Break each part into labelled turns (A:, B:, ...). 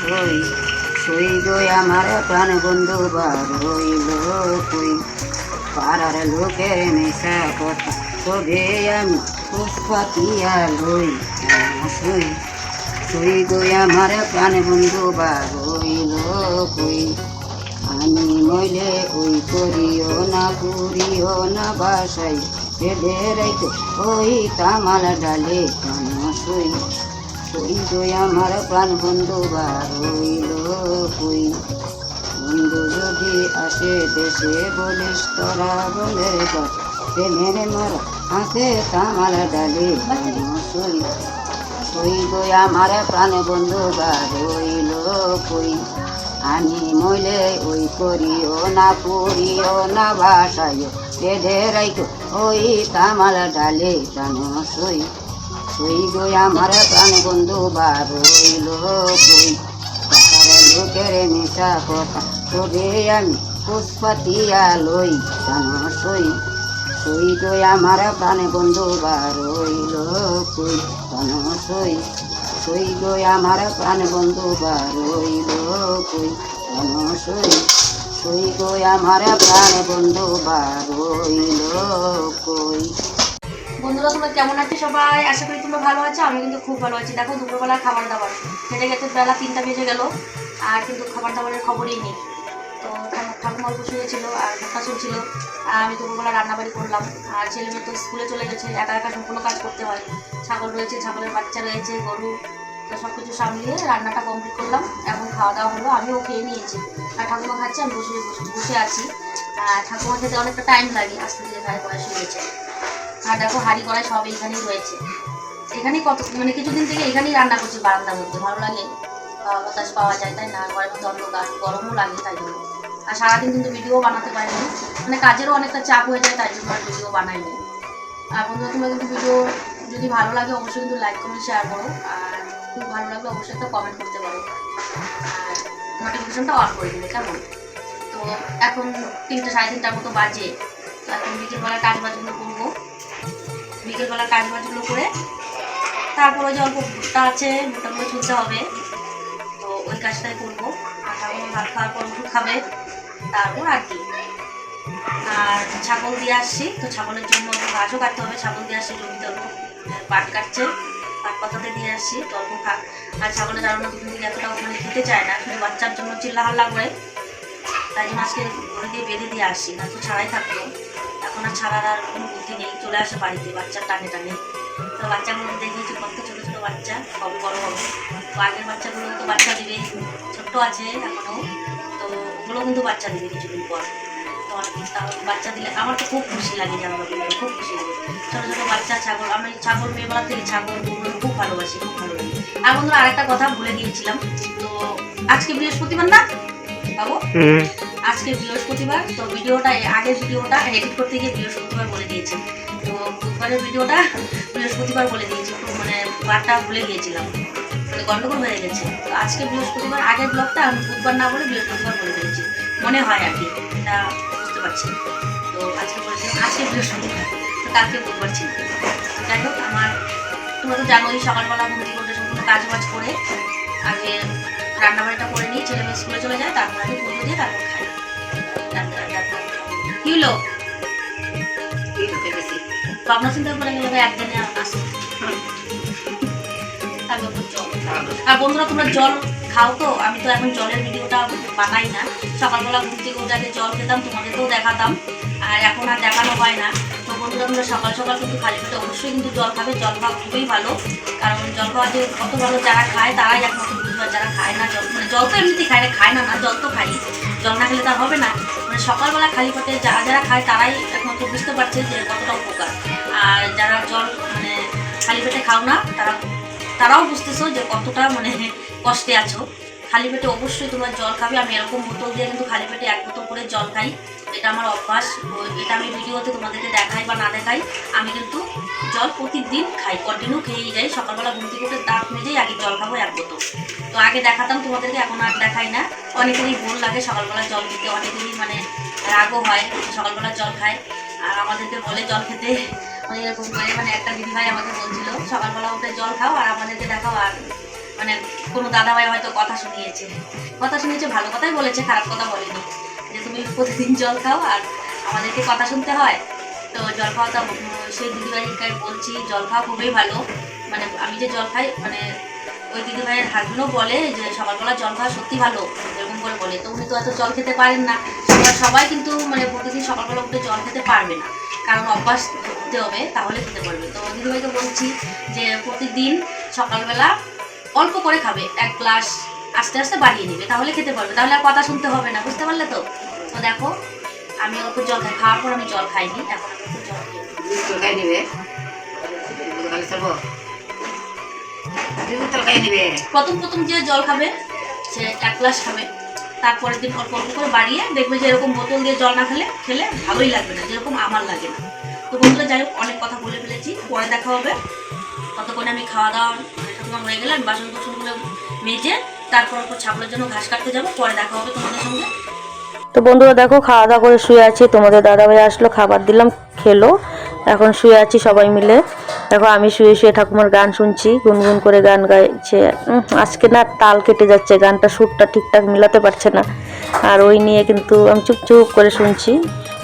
A: সই সই গই আমার প্রাণ বন্ধু বার হইল কই? পাড়ার লোকের নেশা কথা তবে আমি পুষ্পাতিয়া লই সই। সই গই আমার প্রাণ বন্ধু বার হইল কই? আমি মইলে ওই করিও না পুরিও না বাসাই ওই তামাল ডালে কেন সই। গই আমার প্রাণ বন্ধু বার হইল কই বন্ধু যদি আসে দেশে বলিস তোরা বলে প্রেমের মরা হাতে তামাল ডালে সই সই গই আমার প্রাণ বন্ধু বার হইল কই আমি মইলে ওই করিও না, পুরিও না, বাসাইও। বেঁধে রাইতো ওই তামাল ডালে কেন সই সই গই আমার প্রাণ বন্ধু কই পাড়ার লোকের মিশা কথা তবে আমি পুষ্পাতিয়া লই কেন সই। সই গই আমার প্রাণ বন্ধু বার হইল কই কেন সই। সই গই আমার প্রাণ বন্ধু বার হইল কই কেন সই। সই গই আমার প্রাণ বন্ধু বার হইল কই
B: বন্ধুরা, তোমরা কেমন আছো সবাই? আশা করি তোমরা ভালো আছো আমি কিন্তু খুব ভালো আছি। দেখো, দুপুরবেলা খাবার দাবার খেতে গেছে, বেলা তিনটা বেজে গেল, আর কিন্তু খাবার দাবারের খবরই নেই। তো ঠাকুমা বসে হয়েছিল আর ভাতা চলছিল আর আমি দুপুরবেলা রান্নাবাড়ি করলাম। আর ছেলে মেয়ে তো স্কুলে চলে গেছে, একা একা সম্পূর্ণ কাজ করতে হয়। ছাগল রয়েছে, ছাগলের বাচ্চা রয়েছে, গরু, তো সব কিছু সামলিয়ে রান্নাটা কমপ্লিট করলাম। এখন খাওয়া দাওয়া হলো, আমিও খেয়ে নিয়েছি। আর ঠাকুমা খাচ্ছে, আমি বসে বসে- আছি। আর ঠাকুমা খেতে অনেকটা টাইম লাগে, আস্তে ধীরে খায় বয়স হয়েছে। আর দেখো হাঁড়ি কড়াই সব এইখানেই রয়েছে। এখানেই কত মানে কিছুদিন থেকে এখানেই রান্না করছি বারান্দার মধ্যে। ভালো লাগে বাতাস পাওয়া যায়, তাই না? ঘরের মধ্যে অন্ধকার, গরমও লাগে তাই জন্য। আর সারাদিন কিন্তু ভিডিও বানাতে পারিনি মানে কাজেরও অনেকটা চাপ হয়ে যায়, তাই জন্য আর ভিডিও বানাইনি আর বন্ধুরা তোমরা কিন্তু ভিডিও যদি ভালো লাগে, অবশ্যই কিন্তু লাইক কমেন্ট শেয়ার করো। আর খুব ভালো লাগলে অবশ্যই একটা কমেন্ট করতে পারো। আর নোটিফিকেশনটা অন করে দিবে, কেমন? তো এখন তিনটে সাড়ে তিনটার মতো বাজে। এখন বিকেলবেলা কাজ বাজগুলো করব। বিকেলবেলা কাজ বাজগুলো করে তারপর যে অল্প ভুট্টা আছে ভুট্টাগুলো ছুলতে হবে। তো ওই কাজটাই করব। আর ঠাকুমা ভাত খাওয়ার পর ওষুধ খাবে, তারপর আর কি। আর ছাগল দিয়ে আসছি, তো ছাগলের জন্য ঘাসও কাটতে হবে, ছাগল দিয়ে আসছি, জমিতে অল্প পাট কাটছে, পাট পাতাতে দিয়ে আসছি, তো অল্প খাক আর ছাগলের না দুদিন থেকে এতটা ওখানে খেতে চায় না, শুধু বাচ্চার জন্য চিল্লা হাল্লা করে। তাই জন্য আজকে ঘরে দিয়ে বেঁধে দিয়ে আসছি, না তো ছাড়াই থাকতো আর ছাড়ার আর কোনো বুদ্ধি নেই, চলে আসে বাড়িতে, বাচ্চার টানে টানে। তো বাচ্চাগুলো দেখিয়েছি কত ছোটো ছোটো বাচ্চা কবে বড় হবে। তো আগের বাচ্চাগুলো তো বাচ্চা দিবে, ছোট্ট আছে এখনও তো ওগুলো কিন্তু বাচ্চা দিবে কিছুদিন পর। তো বাচ্চা দিলে আমার তো খুব খুশি লাগে জানো খুব খুশি লাগে। ছোটো ছোটো বাচ্চা, ছাগল, আমি ছাগল, মেয়েবেলা থেকে ছাগল, গরু খুব ভালোবাসি, খুব ভালো লাগে আর বন্ধুরা, আরেকটা কথা ভুলে গিয়েছিলাম, তো আজকে বৃহস্পতিবার না, বাবু? আজকে বৃহস্পতিবার, তো ভিডিওটা আগের ভিডিওটা এডিট করতে গিয়ে বৃহস্পতিবার বলে দিয়েছি। তো বুধবারের ভিডিওটা বৃহস্পতিবার বলে দিয়েছি মানে বারটা ভুলে গিয়েছিলাম। মানে গন্ডগোল হয়ে গেছে। তো আজকে বৃহস্পতিবার, আগের ব্লগটা আমি বুধবার না বলে বৃহস্পতিবার বলে দিয়েছি। মনে হয় আর কি এটা বুঝতে পারছি। তো আজকে বলেছি আজকে বৃহস্পতিবার, তো কালকে বুধবার ছিল। যাই হোক, আমার, তোমরা তো জানোই, সকালবেলা ঘুম থেকে উঠে সম্পূর্ণ কাজ বাজ করে আগে রান্নাবাড়িটা করে নিয়ে ছেলে মেয়ে স্কুলে চলে যায়, তারপর আমি পুজো দিয়ে তারপর খাই। কি ভাবনা চিন্তা করে গেলে একদিনে আসে। আর বন্ধুরা, তোমরা জল খাও তো? আমি তো এখন জলের ভিডিওটা বানাই না। সকালবেলা ঘুম থেকে উঠে জল খেতাম, তোমাদেরকেও দেখাতাম। আর এখন আর দেখানো হয় না। তো বন্ধুরা, তোমরা সকাল সকাল কিন্তু খালি পেটে অবশ্যই কিন্তু জল খাবে। জল খাওয়া খুবই ভালো। কারণ জল খাওয়া যে কত ভালো যারা খায়, তারাই একমাত্র বুঝবে আর যারা খায় না, জল মানে জল তো এমনিতেই খায় না খায় না না, জল তো খাই জল না খেলে তার হবে না। সকালবেলা খালি পেটে যারা যারা খায় তারাই একমাত্র বুঝতে পারছে যে কতটা উপকার। আর যারা জল মানে খালি পেটে খাও না, তারা তারাও বুঝতেছো যে কতটা মানে কষ্টে আছো। খালি পেটে অবশ্যই তোমরা জল খাবে। আমি এরকম বোতল দিয়ে কিন্তু খালি পেটে এক বোতল করে জল খাই। এটা আমার অভ্যাস। এটা আমি ভিডিওতে তোমাদেরকে দেখাই বা না দেখাই। আমি কিন্তু জল প্রতিদিন খাই কন্টিনিউ খেয়েই যাই। সকালবেলা ঘুম থেকে উঠে দাঁত মেজেই আগে জল খাব এক বোতল। তো আগে দেখাতাম তোমাদেরকে, এখন আর দেখাই না। অনেকেরই ভুল লাগে সকালবেলা জল খেতে, অনেকেরই মানে রাগও হয়, সকালবেলা জল খায়। আর আমাদেরকে বলে জল খেতে। মানে এরকম করে মানে একটা দিদি ভাই আমাকে বলছিল, সকালবেলা উঠে জল খাও আর আমাদেরকে দেখাও। আর মানে কোনো দাদাভাই হয়তো কথা শুনিয়েছে। কথা শুনিয়েছে, ভালো কথাই বলেছে, খারাপ কথা বলেনি। তুমি প্রতিদিন জল খাও আর আমাদেরকে কথা শুনতে হয়। তো জল খাওয়াটা উম, সেই দিদিভাইকে বলছি জল খাওয়া খুবই ভালো। মানে আমি যে জল খাই মানে ওই দিদিভাইয়ের হাজবেন্ডও বলে যে সকালবেলা জল খাওয়া সত্যি ভালো এরকম করে বলে। তো উনি তো এত জল খেতে পারেন না। সবাই সবাই কিন্তু মানে প্রতিদিন সকালবেলা উঠে জল খেতে পারবে না। কারণ অভ্যাস করতে হবে তাহলে খেতে পারবে। তো দিদিভাইকে বলছি যে প্রতিদিন সকালবেলা অল্প করে খাবে। এক গ্লাস আস্তে আস্তে বাড়িয়ে নেবে তাহলে খেতে পারবে। তাহলে আর কথা শুনতে হবে না বুঝতে পারলে তো? তো দেখো আমি অল্প জল খাই। খাওয়ার পর আমি জল খাইনি এখন আমি একটু জল
A: তরকারি নিবে? তরকারি চলবো
B: প্রথম প্রথম যে জল খাবে সে এক গ্লাস খাবে। তারপরের দিন অল্প অল্প করে বাড়িয়ে দেখবে যে এরকম বোতল দিয়ে জল না খেলে খেলে ভালোই লাগবে না যেরকম আমার লাগে না। তো বন্ধুরা যাই হোক অনেক কথা বলে ফেলেছি পরে দেখা হবে। ততক্ষণে আমি খাওয়া দাওয়া হয়ে গেলে আমি বাসন কোসনগুলো মেজে তারপর ছাগলের জন্য ঘাস কাটতে যাব পরে দেখা হবে তোমাদের সঙ্গে।
C: তো বন্ধুরা দেখো, খাওয়া দাওয়া করে শুয়ে আছি। তোমাদের দাদাভাই আসলো, খাবার দিলাম, খেলো। এখন শুয়ে আছি সবাই মিলে। দেখো, আমি শুয়ে শুয়ে ঠাকুমার গান শুনছি, গুনগুন করে গান গাইছে। আজকে না তাল কেটে যাচ্ছে, গানটা সুরটা ঠিকঠাক মিলাতে পারছে না। আর ওই নিয়ে কিন্তু আমি চুপ চুপ করে শুনছি।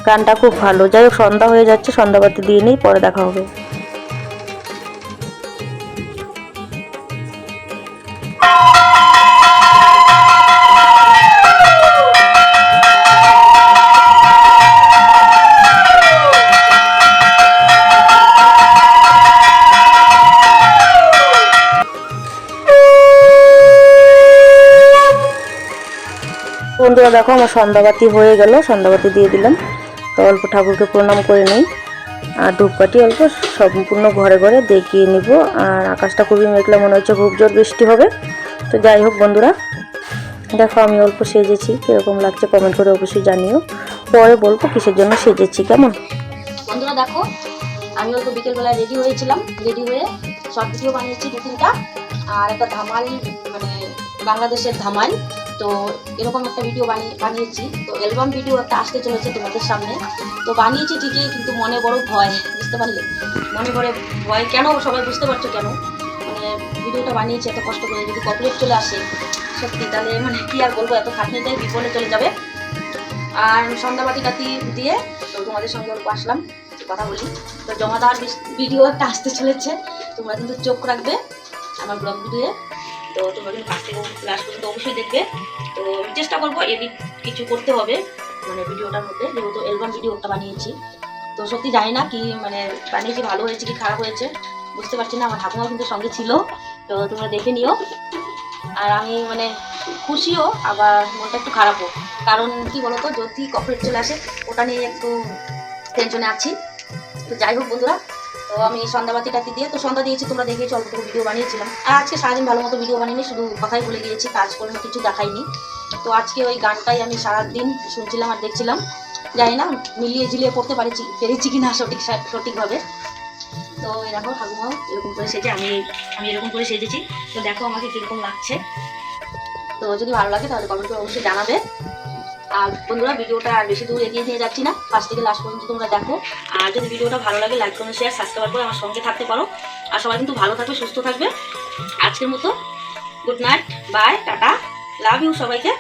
C: গানটা খুব ভালো। যাই হোক, সন্ধ্যা হয়ে যাচ্ছে, সন্ধ্যাবাতি দিয়ে নেই, পরে দেখা হবে। বন্ধুরা, দেখো আমার সন্ধ্যাবাতি হয়ে গেল। সন্ধ্যাবাতি দিয়ে দিলাম। তো অল্প ঠাকুরকে প্রণাম করে নিই। আর ধূপকাঠি অল্প সম্পূর্ণ ঘরে ঘরে দেখিয়ে নিব। আর আকাশটা খুবই মেঘলা, মনে হচ্ছে খুব জোর বৃষ্টি হবে। তো যাই হোক বন্ধুরা, দেখো আমি অল্প সেজেছি। কীরকম লাগছে কমেন্ট করে অবশ্যই জানিও। পরে বলব কিসের জন্য সেজেছি, কেমন?
B: বন্ধুরা, দেখো, আমি অল্প বিকেলবেলা রেডি হয়েছিলাম। রেডি হয়ে শর্ট ভিডিও বানিয়েছি দু তিনটা আর একটা ধামাল মানে বাংলাদেশের ধামাল। তো এরকম একটা ভিডিও বানিয়ে, বানিয়েছি। তো অ্যালবাম ভিডিও একটা আসতে চলেছে তোমাদের সামনে। তো বানিয়েছি ঠিকই, কিন্তু মনে বড় ভয়, বুঝতে পারলে? মনে করে ভয় কেন? সবাই বুঝতে পারছ কেন? মানে ভিডিওটা বানিয়েছি, এত কষ্ট করে যদি কপিরেট চলে আসে, সত্যি তাহলে মানে কী আর বলব, এত খাটনিতে বিপদে চলে যাবে। আর সন্ধ্যাবাতি কাতি দিয়ে তো তোমাদের সঙ্গে অল্প আসলাম কথা বলি। তো জমা দেওয়ার ভিডিও একটা আসতে চলেছে, তোমরা কিন্তু চোখ রাখবে আমার ব্লগ ভিডিও তো কিন্তু ফার্স্ট থেকে লাস্ট পর্যন্ত অবশ্যই দেখবে। তো চেষ্টা করব এডিট কিছু করতে হবে মানে ভিডিওটার মধ্যে, যেহেতু অ্যালবাম ভিডিওটা বানিয়েছি। তো সত্যি জানি না কি মানে বানিয়েছি, ভালো হয়েছে কি খারাপ হয়েছে, বুঝতে পারছি না, আমার ঠাকুমাও কিন্তু সঙ্গে ছিল। তো তোমরা দেখে নিও। আর আমি মানে খুশিও, আবার মনটা একটু খারাপও। কারণ কি বলতো, যদি কপারেট চলে আসে, ওটা নিয়ে একটু টেনশনে আছি। তো যাই হোক বন্ধুরা আমি সন্ধ্যাবাতিটাতে দিয়ে, তো সন্ধ্যা দিয়েছি, তোমরা দেখেছি, অল্প করে ভিডিও বানিয়েছিলাম। আর আজকে সারাদিন ভালো মতো ভিডিও বানিয়ে শুধু কথাই বলে গিয়েছি, কাজ কাজকর্ম কিছু দেখাইনি। তো আজকে ওই গানটাই আমি সারাদিন শুনছিলাম আর দেখছিলাম। জানি না, মিলিয়ে ঝিলিয়ে পড়তে পারেছি, পেরেছি কি না সঠিক সঠিকভাবে। তো এই দেখো ঠাকুমাও এরকম করে সেজে, আমি আমি এরকম করে সেজেছি। তো দেখো আমাকে কীরকম লাগছে। তো যদি ভালো লাগে তাহলে কমেন্ট করে অবশ্যই জানাবে। আর বন্ধুরা, ভিডিওটা আর বেশি দূর এগিয়ে নিয়ে যাচ্ছি না। ফার্স্ট থেকে লাস্ট পর্যন্ত তোমরা দেখো। আর যদি ভিডিওটা ভালো লাগে লাইক কমেন্ট শেয়ার সাবস্ক্রাইব করে আমার সঙ্গে থাকতে পারো। আর সবাই কিন্তু ভালো থাকবে, সুস্থ থাকবে। আজকের মতো good night bye tata love you সবাইকে।